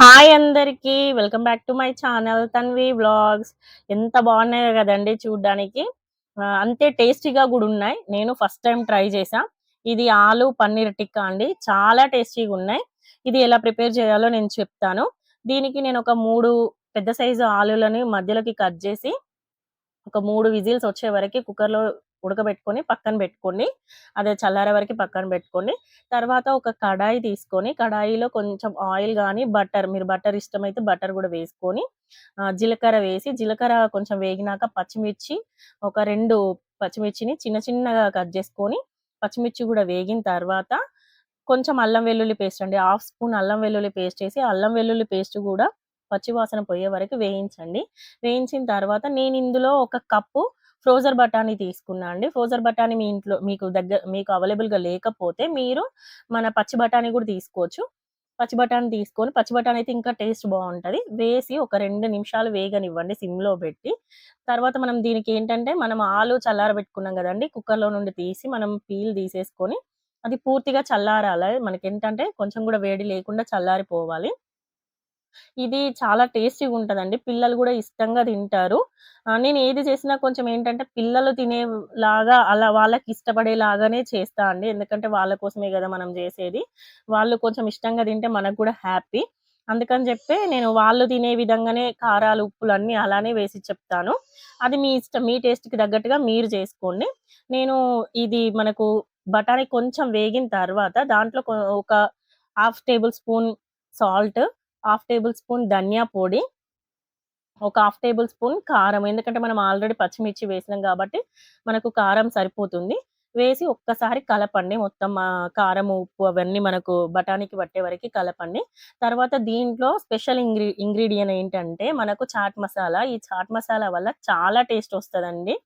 Hi అందరికి welcome back to my channel Tanvi vlogs. ఎంత బాగున్నాయో కదండి చూడడానికి. అంతే టేస్టీగా కూడా ఉన్నాయి. నేను ఫస్ట్ టైం ట్రై చేసా ఇది ఆలు పన్నీర్ టిక్కా అండి. చాలా టేస్టీగా ఉన్నాయి. ఇది ఎలా ప్రిపేర్ చేయాలో నేను చెప్తాను. దీనికి నేను ఒక మూడు పెద్ద సైజు ఆలులని మధ్యలోకి కట్ చేసి ఒక మూడు విజిల్స్ వచ్చే వరకు కుక్కర్లో ఉడకబెట్టుకొని పక్కన పెట్టుకొని అదే చల్లారే వరకు పక్కన పెట్టుకొని తర్వాత ఒక కడాయి తీసుకొని కడాయిలో కొంచెం ఆయిల్ కానీ బటర్ మీరు బటర్ ఇష్టమైతే బటర్ కూడా వేసుకొని జీలకర్ర వేసి జీలకర్ర కొంచెం వేగినాక పచ్చిమిర్చి ఒక రెండు పచ్చిమిర్చిని చిన్న చిన్నగా కట్ చేసుకొని పచ్చిమిర్చి కూడా వేగిన తర్వాత కొంచెం అల్లం వెల్లుల్లి పేస్ట్ అండి హాఫ్ స్పూన్ అల్లం వెల్లుల్లి పేస్ట్ వేసి అల్లం వెల్లుల్లి పేస్ట్ కూడా పచ్చివాసన పోయే వరకు వేయించండి. వేయించిన తర్వాత నేను ఇందులో ఒక కప్పు ఫ్రోజర్ బఠానీ తీసుకున్నా అండి. ఫ్రోజర్ బఠానీ మీ ఇంట్లో మీకు దగ్గర మీకు అవైలబుల్గా గా లేకపోతే మీరు మన పచ్చి బఠానీ కూడా తీసుకోవచ్చు. పచ్చి బఠానీ తీసుకొని పచ్చి బఠానీ అయితే ఇంకా టేస్ట్ బాగుంటది. వేసి ఒక రెండు నిమిషాలు వేగనివ్వండి సిమ్లో పెట్టి. తర్వాత మనం దీనికి ఏంటంటే మనం ఆలు చల్లారబెట్టుకున్నాం కదండి కుక్కర్లో నుండి తీసి మనం పీల్ తీసేసుకొని అది పూర్తిగా చల్లారాలి. మనకి ఏంటంటే కొంచెం కూడా వేడి లేకుండా చల్లారిపోవాలి. ఇది చాలా టేస్టీగా ఉంటుందండి పిల్లలు కూడా ఇష్టంగా తింటారు. నేను ఏది చేసినా కొంచెం ఏంటంటే పిల్లలు తినేలాగా అలా వాళ్ళకి ఇష్టపడేలాగానే చేస్తా అండి. ఎందుకంటే వాళ్ళ కోసమే కదా మనం చేసేది. వాళ్ళు కొంచెం ఇష్టంగా తింటే మనకు కూడా హ్యాపీ. అందుకని చెప్పి నేను వాళ్ళు తినే విధంగానే కారాలు ఉప్పులు అన్ని అలానే వేసి చెప్తాను. అది మీ ఇష్టం మీ టేస్ట్కి తగ్గట్టుగా మీరు చేసుకోండి. నేను ఇది మనకు బఠానీ కొంచెం వేగిన తర్వాత దాంట్లో ఒక half tablespoon salt half tablespoon ధనియా పొడి ఒక హాఫ్ టేబుల్ స్పూన్ కారం. ఎందుకంటే మనం ఆల్రెడీ పచ్చిమిర్చి వేసినాం కాబట్టి మనకు కారం సరిపోతుంది. వేసి ఒక్కసారి కలపండి. మొత్తం కారం ఉప్పు అవన్నీ మనకు బఠానీకి పట్టే వరకు కలపండి. తర్వాత దీంట్లో స్పెషల్ ఇంగ్రీ ఇంగ్రీడియంట్ ఏంటంటే మనకు చాట్ మసాలా. ఈ చాట్ మసాలా వల్ల చాలా టేస్ట్ వస్తదండి.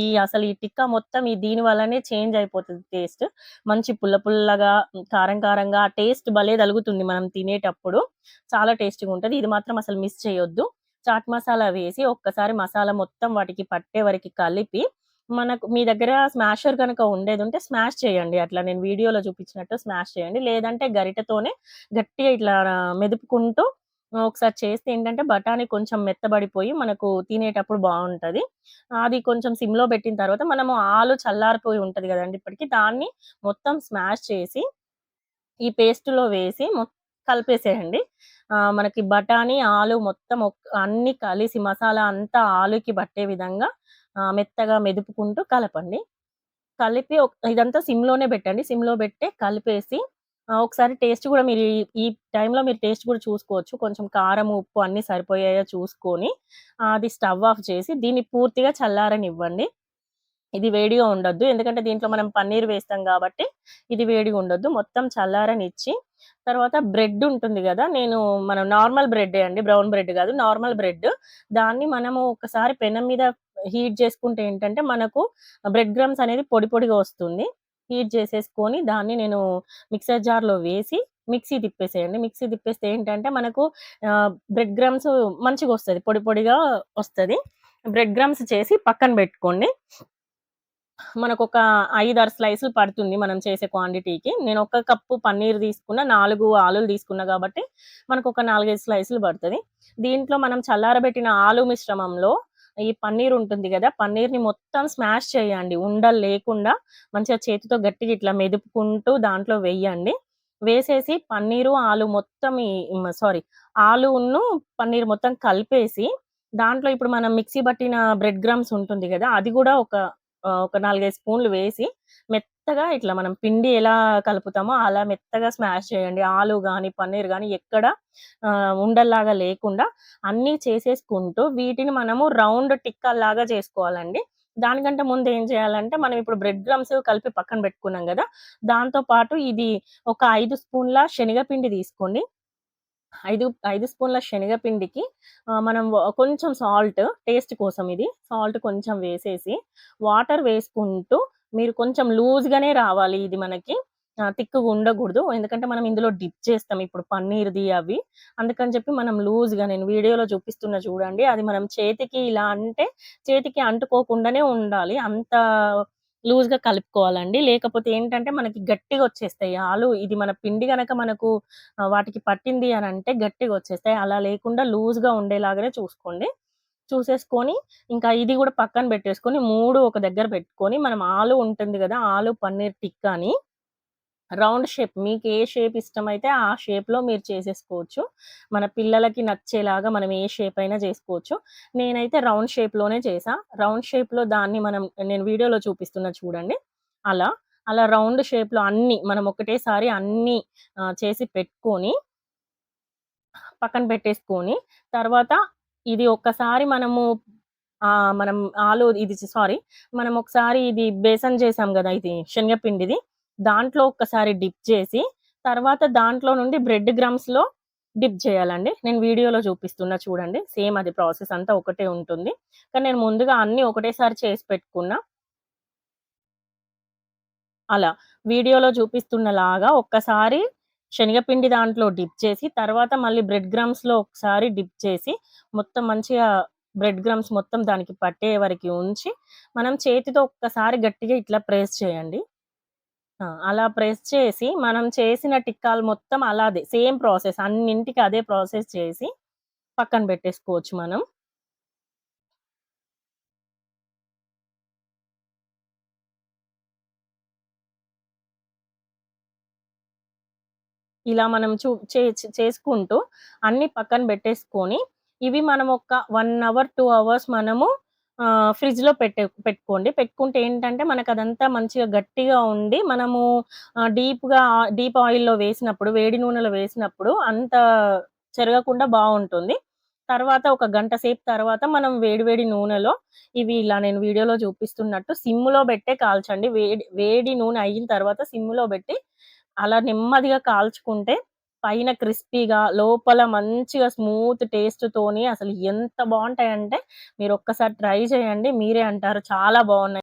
ఈ అసలు ఈ టిక్కా మొత్తం ఈ దీని వల్లనే చేంజ్ అయిపోతుంది టేస్ట్. మంచి పుల్ల పుల్లగా కారం కారంగా టేస్ట్ భలే తగులుతుంది మనం తినేటప్పుడు. చాలా టేస్టీగా ఉంటుంది. ఇది మాత్రం అసలు మిస్ చేయొద్దు. చాట్ మసాలా వేసి ఒక్కసారి మసాలా మొత్తం వాటికి పట్టే వరకు కలిపి మనకు మీ దగ్గర స్మాషర్ కనుక ఉండేది ఉంటే స్మాష్ చేయండి. అట్లా నేను వీడియోలో చూపించినట్టు స్మాష్ చేయండి. లేదంటే గరిటతోనే గట్టిగా ఇట్లా మెదుపుకుంటూ ఒకసారి చేస్తే ఏంటంటే బఠానీ కొంచెం మెత్తబడిపోయి మనకు తినేటప్పుడు బాగుంటుంది. అది కొంచెం సిమ్లో పెట్టిన తర్వాత మనము ఆలు చల్లారిపోయి ఉంటుంది కదండి ఇప్పటికి దాన్ని మొత్తం స్మాష్ చేసి ఈ పేస్ట్లో వేసి మొ- కలిపేసేయండి. మనకి బఠానీ ఆలు మొత్తం అన్ని కలిసి మసాలా అంతా ఆలుకి పట్టే విధంగా మెత్తగా మెదుపుకుంటూ కలపండి. కలిపి ఇదంతా సిమ్లోనే పెట్టండి. సిమ్లో పెట్టే పెట్టి కలిపేసి ఒకసారి టేస్ట్ కూడా మీరు ఈ- టైంలో మీరు టేస్ట్ కూడా చూసుకోవచ్చు. కొంచెం కారం ఉప్పు అన్ని సరిపోయాయో చూసుకొని అది స్టవ్ ఆఫ్ చేసి దీన్ని పూర్తిగా చల్లారనివ్వండి. ఇది వేడిగా ఉండొద్దు. ఎందుకంటే దీంట్లో మనం పన్నీర్ వేస్తాం కాబట్టి ఇది వేడిగా ఉండొద్దు. మొత్తం చల్లారనిచ్చి తర్వాత బ్రెడ్ ఉంటుంది కదా నేను మనం నార్మల్ బ్రెడ్ అండి బ్రౌన్ బ్రెడ్ కాదు నార్మల్ బ్రెడ్. దాన్ని మనము ఒకసారి పెనం మీద హీట్ చేసుకుంటే ఏంటంటే మనకు బ్రెడ్ గ్రమ్స్ అనేది పొడి పొడిగా వస్తుంది. హీట్ చేసేసుకొని దాన్ని నేను మిక్సర్ జార్లో వేసి మిక్సీ తిప్పేసేయండి. మిక్సీ తిప్పేస్తే ఏంటంటే మనకు బ్రెడ్ గ్రమ్స్ మంచిగా వస్తుంది. పొడి పొడిగా వస్తుంది. బ్రెడ్ గ్రమ్స్ చేసి పక్కన పెట్టుకోండి. మనకు ఒక ఐదు ఆరు స్లైసులు పడుతుంది మనం చేసే క్వాంటిటీకి. నేను ఒక కప్పు పన్నీర్ తీసుకున్న నాలుగు ఆలులు తీసుకున్నా కాబట్టి మనకు ఒక నాలుగైదు స్లైసులు పడుతుంది. దీంట్లో మనం చల్లారబెట్టిన ఆలు మిశ్రమంలో ఈ పన్నీర్ ఉంటుంది కదా పన్నీర్ని మొత్తం స్మాష్ చేయండి. ఉండలు లేకుండా మంచిగా చేతితో గట్టిగా ఇట్లా మెదుపుకుంటూ దాంట్లో వేయండి. వేసేసి పన్నీరు ఆలు మొత్తం సారీ ఆలును పన్నీర్ మొత్తం కలిపేసి దాంట్లో ఇప్పుడు మనం మిక్సీ పట్టిన బ్రెడ్ గ్రామ్స్ ఉంటుంది కదా అది కూడా ఒక ఒక నాలుగైదు స్పూన్లు వేసి మెత్తగా ఇట్లా మనం పిండి ఎలా కలుపుతామో అలా మెత్తగా స్మాష్ చేయండి. ఆలు కానీ పన్నీర్ కానీ ఎక్కడ ఉండల్లాగా లేకుండా అన్నీ చేసేసుకుంటూ వీటిని మనము రౌండ్ టిక్కల్లాగా చేసుకోవాలండి. దానికంటే ముందు ఏం చేయాలంటే మనం ఇప్పుడు బ్రెడ్ గ్రమ్స్ కలిపి పక్కన పెట్టుకున్నాం కదా దాంతో పాటు ఇది ఒక ఐదు స్పూన్ల శనగపిండి తీసుకోండి. ఐదు ఐదు స్పూన్ల శనగపిండికి మనం కొంచెం సాల్ట్ టేస్ట్ కోసం ఇది సాల్ట్ కొంచెం వేసేసి వాటర్ వేసుకుంటూ మీరు కొంచెం లూజ్ గానే రావాలి ఇది మనకి తిక్కుగా ఉండకూడదు ఎందుకంటే మనం ఇందులో డిప్ చేస్తాం ఇప్పుడు పన్నీర్ది అవి అందుకని చెప్పి మనం లూజ్గా నేను వీడియోలో చూపిస్తున్న చూడండి అది మనం చేతికి ఇలా అంటే చేతికి అంటుకోకుండానే ఉండాలి అంత లూజ్‌గా కలుపుకోవాలండి. లేకపోతే ఏంటంటే మనకి గట్టిగా వచ్చేస్తాయి. ఆలు ఇది మన పిండి గనక మనకు వాటికి పట్టింది అని అంటే గట్టిగా వచ్చేస్తాయి. అలా లేకుండా లూజ్‌గా ఉండేలాగానే చూసుకోండి. చూసేసుకొని ఇంకా ఇది కూడా పక్కన పెట్టేసుకొని మూడు ఒక దగ్గర పెట్టుకొని మనం ఆలు ఉంటుంది కదా ఆలు పన్నీర్ టిక్కాని రౌండ్ షేప్ మీకు ఏ షేప్ ఇష్టమైతే ఆ షేప్‌లో మీరు చేసేసుకోవచ్చు. మన పిల్లలకి నచ్చేలాగా మనం ఏ షేప్ అయినా చేసుకోవచ్చు. నేనైతే రౌండ్ షేప్‌లోనే చేసా రౌండ్ షేప్‌లో దాన్ని మనం నేను వీడియోలో చూపిస్తున్నా చూడండి. అలా, అలా రౌండ్ షేప్‌లో అన్నీ మనం ఒకటేసారి అన్నీ చేసి పెట్టుకొని పక్కన పెట్టేసుకొని, తర్వాత ఇది ఒక్కసారి మనము మనం ఆలు ఇది సారీ మనం ఒకసారి ఇది బేసన్ చేసాం కదా ఇది శనగపిండిది. దాంట్లో ఒక్కసారి డిప్ చేసి, తర్వాత దాంట్లో నుండి బ్రెడ్ గ్రమ్స్‌లో డిప్ చేయాలండి. నేను వీడియోలో చూపిస్తున్నా చూడండి. సేమ్ అది ప్రాసెస్ అంతా ఒకటే ఉంటుంది. కానీ నేను ముందుగా అన్నీ ఒకటేసారి చేసి పెట్టుకున్నా. అలా. వీడియోలో చూపిస్తున్నలాగా ఒక్కసారి శనగపిండి దాంట్లో డిప్ చేసి, తర్వాత మళ్ళీ బ్రెడ్ గ్రమ్స్‌లో ఒకసారి డిప్ చేసి, మొత్తం మంచిగా బ్రెడ్ గ్రమ్స్ మొత్తం దానికి పట్టే వరకు ఉంచి, మనం చేతితో ఒక్కసారి గట్టిగా ఇట్లా ప్రెస్ చేయండి. అలా ప్రెస్ చేసి, మనం చేసిన టిక్కాలు మొత్తం అలాదే సేమ్ ప్రాసెస్ అన్నింటికి అదే ప్రాసెస్ చేసి, పక్కన పెట్టేసుకోవచ్చు మనం. ఇలా మనం చూ చే చేసుకుంటూ అన్ని పక్కన పెట్టేసుకొని, ఇవి మనం ఒక వన్ అవర్, టూ అవర్స్ మనము ఫ్రిడ్జ్‌లో పెట్టే పెట్టుకోండి. పెట్టుకుంటే ఏంటంటే మనకదంతా మంచిగా గట్టిగా ఉండి, మనము డీప్‌గా డీప్ ఆయిల్‌లో వేసినప్పుడు, వేడి నూనెలో వేసినప్పుడు అంత చెరగకుండా బాగుంటుంది తర్వాత ఒక గంట సేపు తర్వాత మనం వేడి వేడి నూనెలో ఇవి ఇలా నేను వీడియోలో చూపిస్తున్నట్టు సిమ్‌లో పెట్టే కాల్చండి. వేడి వేడి నూనె అయిన తర్వాత సిమ్‌లో పెట్టి అలా నెమ్మదిగా కాల్చుకుంటే పైన క్రిస్పీగా, లోపల మంచిగా స్మూత్ టేస్ట్‌తోని అసలు ఎంత బాగుంటాయంటే మీరు ఒక్కసారి ట్రై చేయండి. మీరే అంటారు చాలా బాగున్నాయి